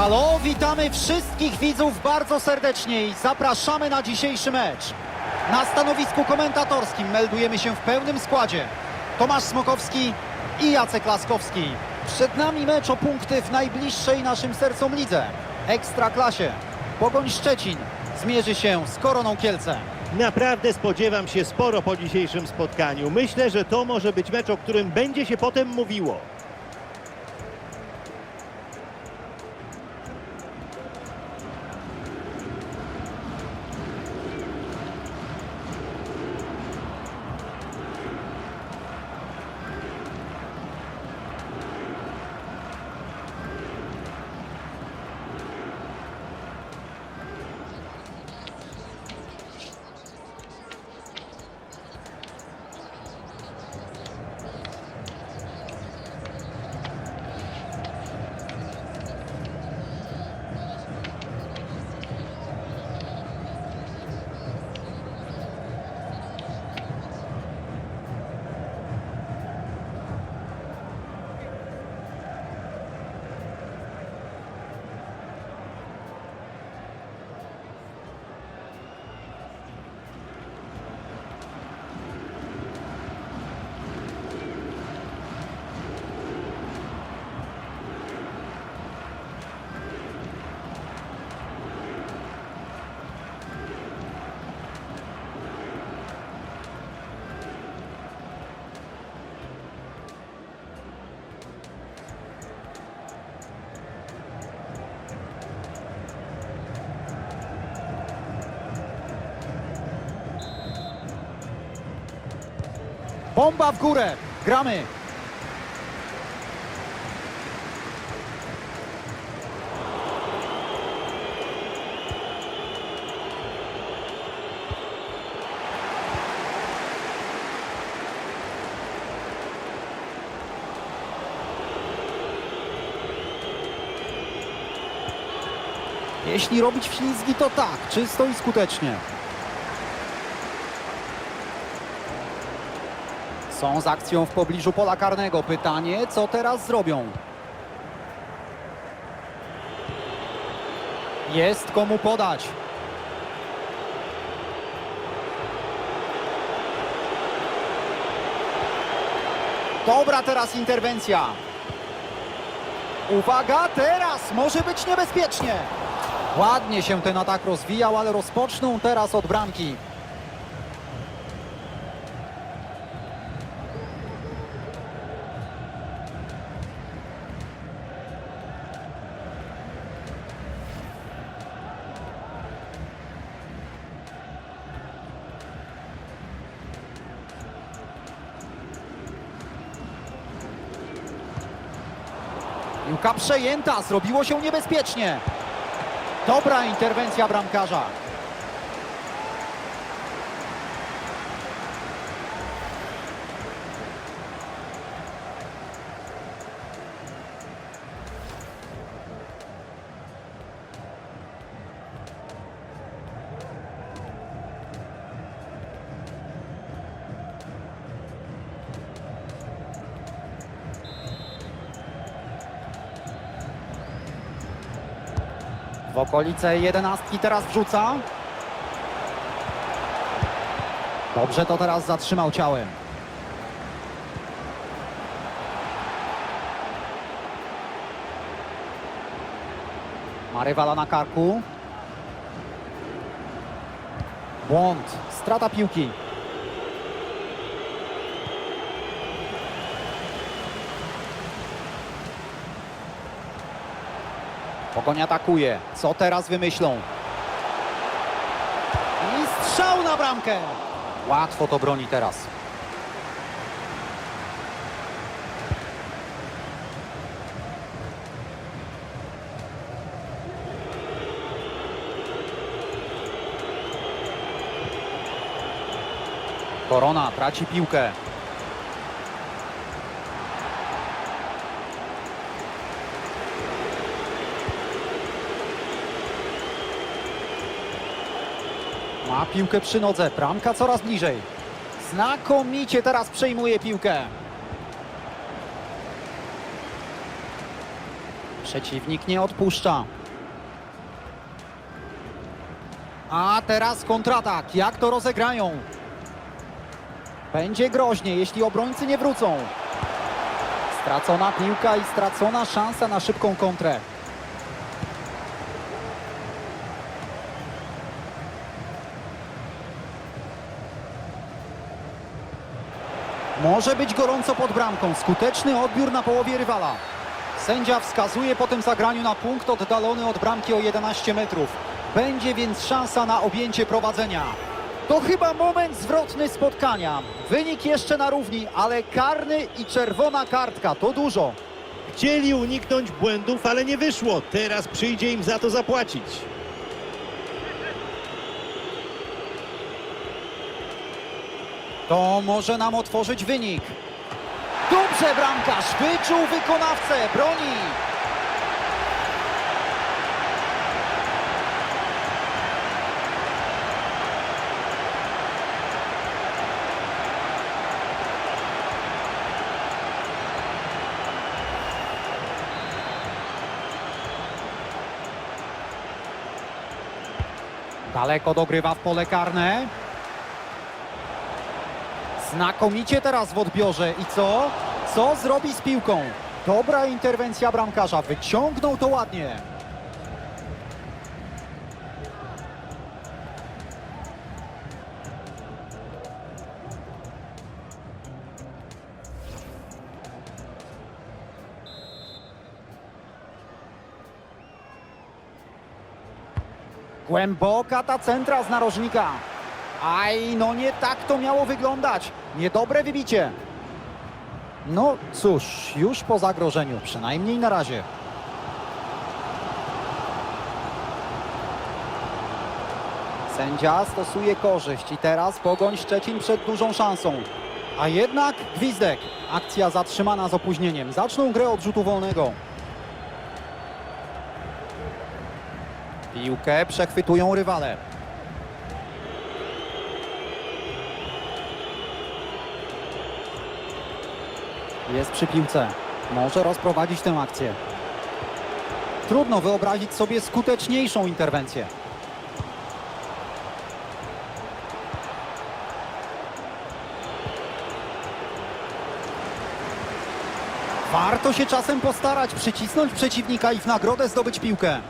Halo, witamy wszystkich widzów bardzo serdecznie i zapraszamy na dzisiejszy mecz. Na stanowisku komentatorskim meldujemy się w pełnym składzie. Tomasz Smokowski i Jacek Laskowski. Przed nami mecz o punkty w najbliższej naszym sercom lidze. Ekstraklasie. Pogoń Szczecin zmierzy się z Koroną Kielce. Naprawdę spodziewam się sporo po dzisiejszym spotkaniu. Myślę, że to może być mecz, o którym będzie się potem mówiło. Bomba w górę. Gramy. Jeśli robić ślizgi, to tak, czysto i skutecznie. Są z akcją w pobliżu pola karnego. Pytanie, co teraz zrobią? Jest komu podać. Dobra teraz interwencja. Uwaga, teraz może być niebezpiecznie. Ładnie się ten atak rozwijał, ale rozpoczną teraz od bramki. Piłka przejęta, zrobiło się niebezpiecznie. Dobra interwencja bramkarza. Okolice jedenastki teraz wrzuca. Dobrze to teraz zatrzymał ciałem. Ma rywala na karku. Błąd, strata piłki. Pogoń atakuje. Co teraz wymyślą? I strzał na bramkę. Łatwo to broni teraz. Korona traci piłkę. Ma piłkę przy nodze, bramka coraz bliżej. Znakomicie teraz przejmuje piłkę. Przeciwnik nie odpuszcza. A teraz kontratak. Jak to rozegrają? Będzie groźnie, jeśli obrońcy nie wrócą. Stracona piłka i stracona szansa na szybką kontrę. Może być gorąco pod bramką. Skuteczny odbiór na połowie rywala. Sędzia wskazuje po tym zagraniu na punkt oddalony od bramki o 11 metrów. Będzie więc szansa na objęcie prowadzenia. To chyba moment zwrotny spotkania. Wynik jeszcze na równi, ale karny i czerwona kartka to dużo. Chcieli uniknąć błędów, ale nie wyszło. Teraz przyjdzie im za to zapłacić. To może nam otworzyć wynik. Dobrze bramkarz, wyczuł wykonawcę, broni. Daleko dogrywa w pole karne. Znakomicie teraz w odbiorze. I co? Co zrobi z piłką? Dobra interwencja bramkarza. Wyciągnął to ładnie. Głęboka ta centra z narożnika. Aj, no nie tak to miało wyglądać. Niedobre wybicie. No cóż, już po zagrożeniu, przynajmniej na razie. Sędzia stosuje korzyść i teraz Pogoń Szczecin przed dużą szansą. A jednak gwizdek. Akcja zatrzymana z opóźnieniem. Zaczną grę od rzutu wolnego. Piłkę przechwytują rywale. Jest przy piłce. Może rozprowadzić tę akcję. Trudno wyobrazić sobie skuteczniejszą interwencję. Warto się czasem postarać, przycisnąć przeciwnika i w nagrodę zdobyć piłkę.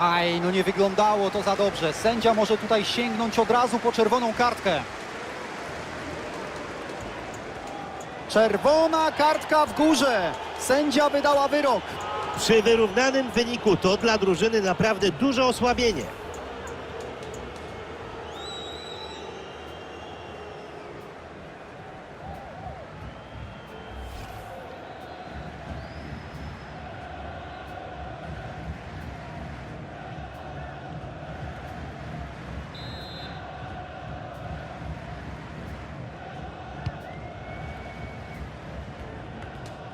Aj, no nie wyglądało to za dobrze. Sędzia może tutaj sięgnąć od razu po czerwoną kartkę. Czerwona kartka w górze. Sędzia wydała wyrok. Przy wyrównanym wyniku to dla drużyny naprawdę duże osłabienie.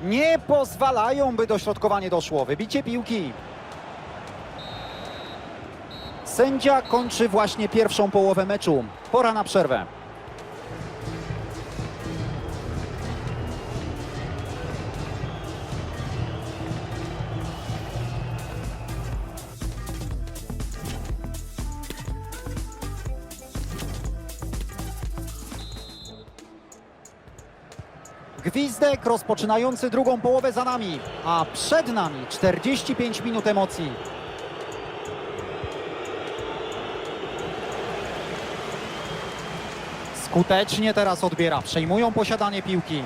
Nie pozwalają, by dośrodkowanie doszło. Wybicie piłki. Sędzia kończy właśnie pierwszą połowę meczu. Pora na przerwę. Gwizdek rozpoczynający drugą połowę za nami, a przed nami 45 minut emocji. Skutecznie teraz odbiera, przejmują posiadanie piłki.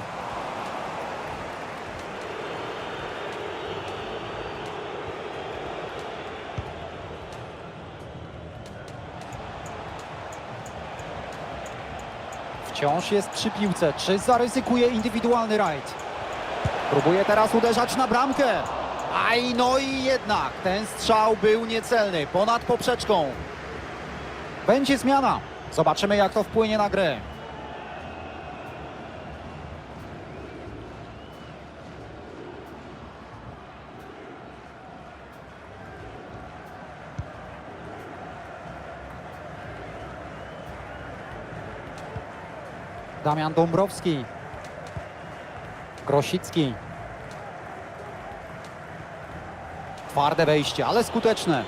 Wciąż jest przy piłce. Czy zaryzykuje indywidualny rajd? Próbuje teraz uderzać na bramkę. Aj, no i jednak ten strzał był niecelny, ponad poprzeczką. Będzie zmiana. Zobaczymy, jak to wpłynie na grę. Damian Dąbrowski. Grosicki. Twarde wejście, ale skuteczne.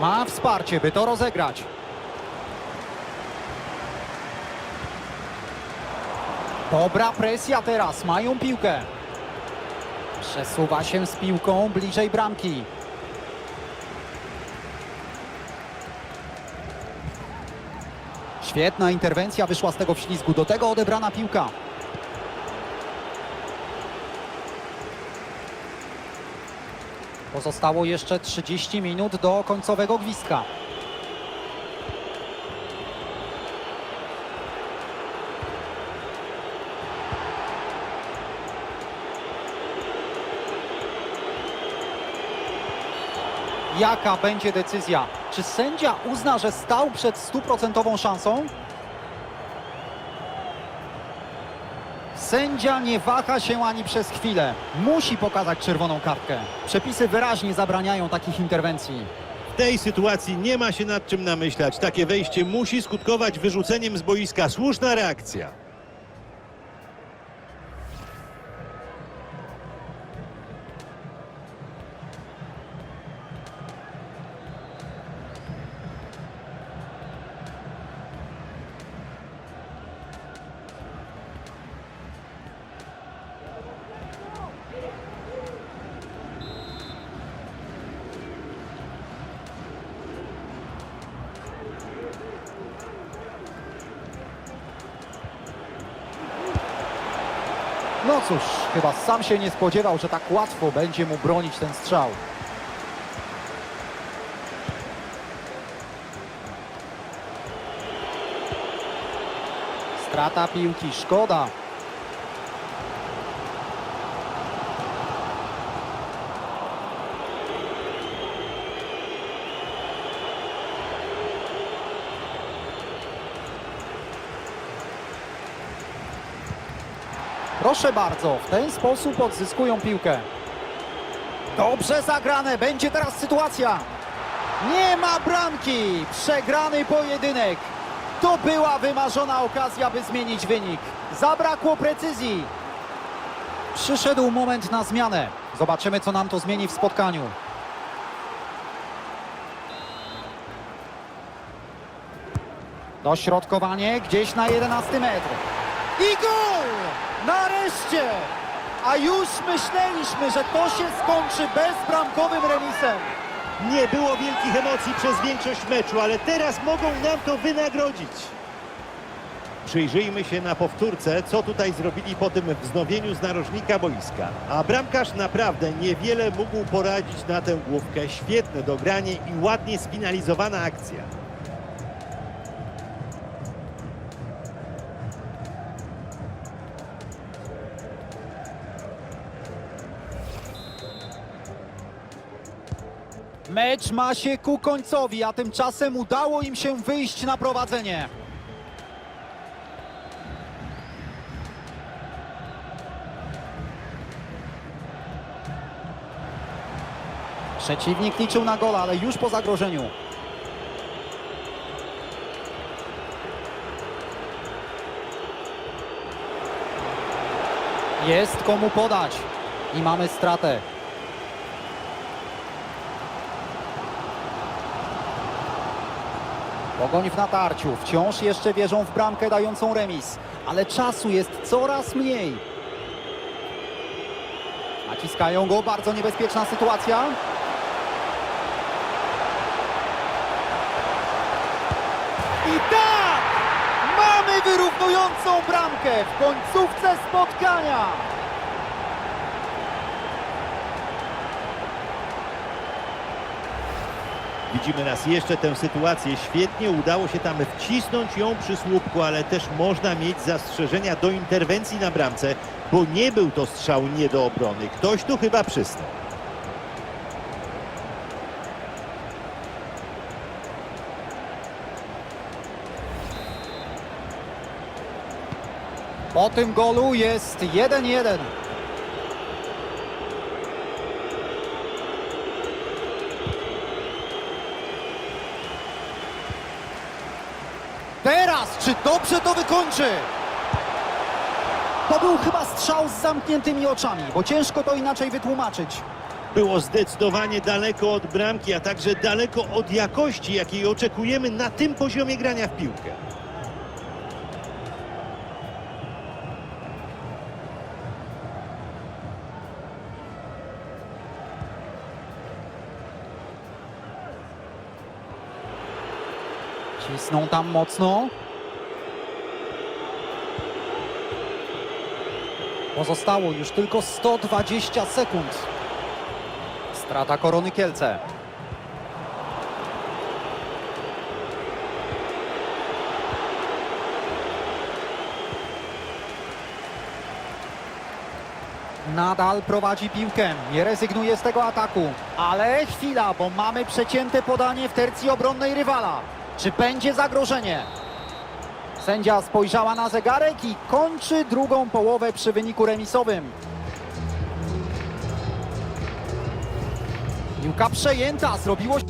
Ma wsparcie, by to rozegrać. Dobra presja teraz, mają piłkę. Przesuwa się z piłką bliżej bramki. Świetna interwencja wyszła z tego wślizgu, do tego odebrana piłka. Pozostało jeszcze 30 minut do końcowego gwizdka. Jaka będzie decyzja? Czy sędzia uzna, że stał przed stuprocentową szansą? Sędzia nie waha się ani przez chwilę. Musi pokazać czerwoną kartkę. Przepisy wyraźnie zabraniają takich interwencji. W tej sytuacji nie ma się nad czym namyślać. Takie wejście musi skutkować wyrzuceniem z boiska. Słuszna reakcja. Cóż, chyba sam się nie spodziewał, że tak łatwo będzie mu bronić ten strzał. Strata piłki, szkoda. Proszę bardzo, w ten sposób odzyskują piłkę. Dobrze zagrane, będzie teraz sytuacja. Nie ma bramki, przegrany pojedynek. To była wymarzona okazja, by zmienić wynik. Zabrakło precyzji. Przyszedł moment na zmianę. Zobaczymy, co nam to zmieni w spotkaniu. Dośrodkowanie gdzieś na 11 metr. I gol! Nareszcie! A już myśleliśmy, że to się skończy bezbramkowym remisem. Nie było wielkich emocji przez większość meczu, ale teraz mogą nam to wynagrodzić. Przyjrzyjmy się na powtórce, co tutaj zrobili po tym wznowieniu z narożnika boiska. A bramkarz naprawdę niewiele mógł poradzić na tę główkę. Świetne dogranie i ładnie sfinalizowana akcja. Mecz ma się ku końcowi, a tymczasem udało im się wyjść na prowadzenie. Przeciwnik liczył na gola, ale już po zagrożeniu. Jest komu podać i mamy stratę. Pogoń w natarciu, wciąż jeszcze wierzą w bramkę dającą remis, ale czasu jest coraz mniej. Naciskają go, bardzo niebezpieczna sytuacja. I tak! Mamy wyrównującą bramkę w końcówce spotkania. Widzimy raz jeszcze tę sytuację. Świetnie udało się tam wcisnąć ją przy słupku, ale też można mieć zastrzeżenia do interwencji na bramce, bo nie był to strzał nie do obrony. Ktoś tu chyba przysnął. Po tym golu jest 1-1. Teraz, czy dobrze to wykończy? To był chyba strzał z zamkniętymi oczami, bo ciężko to inaczej wytłumaczyć. Było zdecydowanie daleko od bramki, a także daleko od jakości, jakiej oczekujemy na tym poziomie grania w piłkę. Cisną tam mocno. Pozostało już tylko 120 sekund. Strata Korony Kielce. Nadal prowadzi piłkę, nie rezygnuje z tego ataku. Ale chwila, bo mamy przecięte podanie w tercji obronnej rywala. Czy będzie zagrożenie? Sędzia spojrzała na zegarek i kończy drugą połowę przy wyniku remisowym. Piłka przejęta, zrobiło się...